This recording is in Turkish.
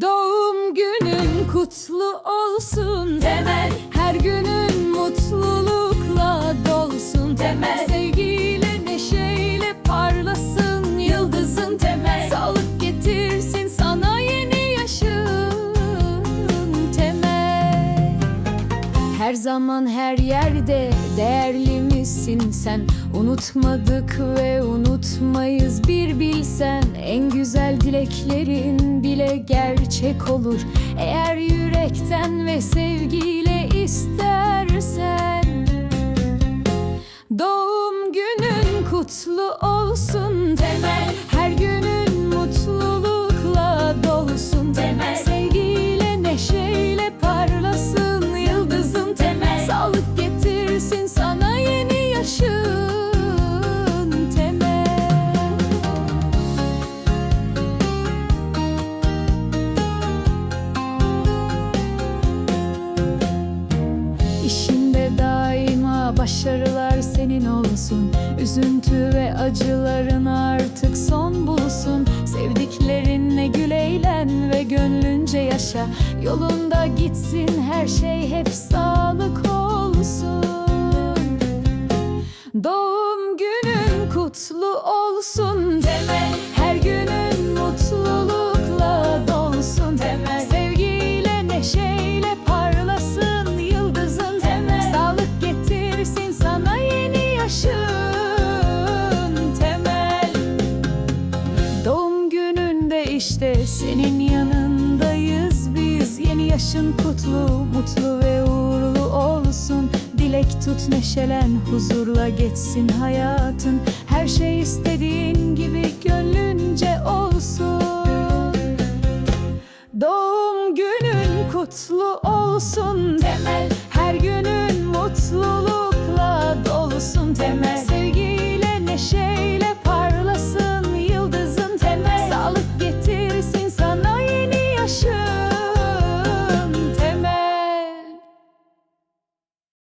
Doğum günün kutlu olsun. Temel. Her günün mutlulukla dolsun. Temel. Sevgiyle neşeyle parlasın. Yıldızın temel. Sağlık getirsin sana yeni yaşın. Temel. Her zaman her yerde değerli misin sen? Unutmadık ve unutmayız bir güzel dileklerin bile gerçek olur. Eğer yürekten ve sevgiyle istersen. Doğum günün kutlu olsun. Temel. Her günün mutlulukla başarılar senin olsun. Üzüntü ve acıların artık son bulsun. Sevdiklerinle gül eğlen ve gönlünce yaşa. Yolunda gitsin her şey hep sağlık olsun. Doğum günün kutlu olsun Temel Her günün işte senin yanındayız biz. Yeni yaşın kutlu, mutlu ve uğurlu olsun. Dilek tut neşelen, huzurla geçsin hayatın. Her şey istediğin gibi gönlünce olsun. Doğum günün kutlu olsun. Temel. Her günün mutlulukla dolsun. Temel.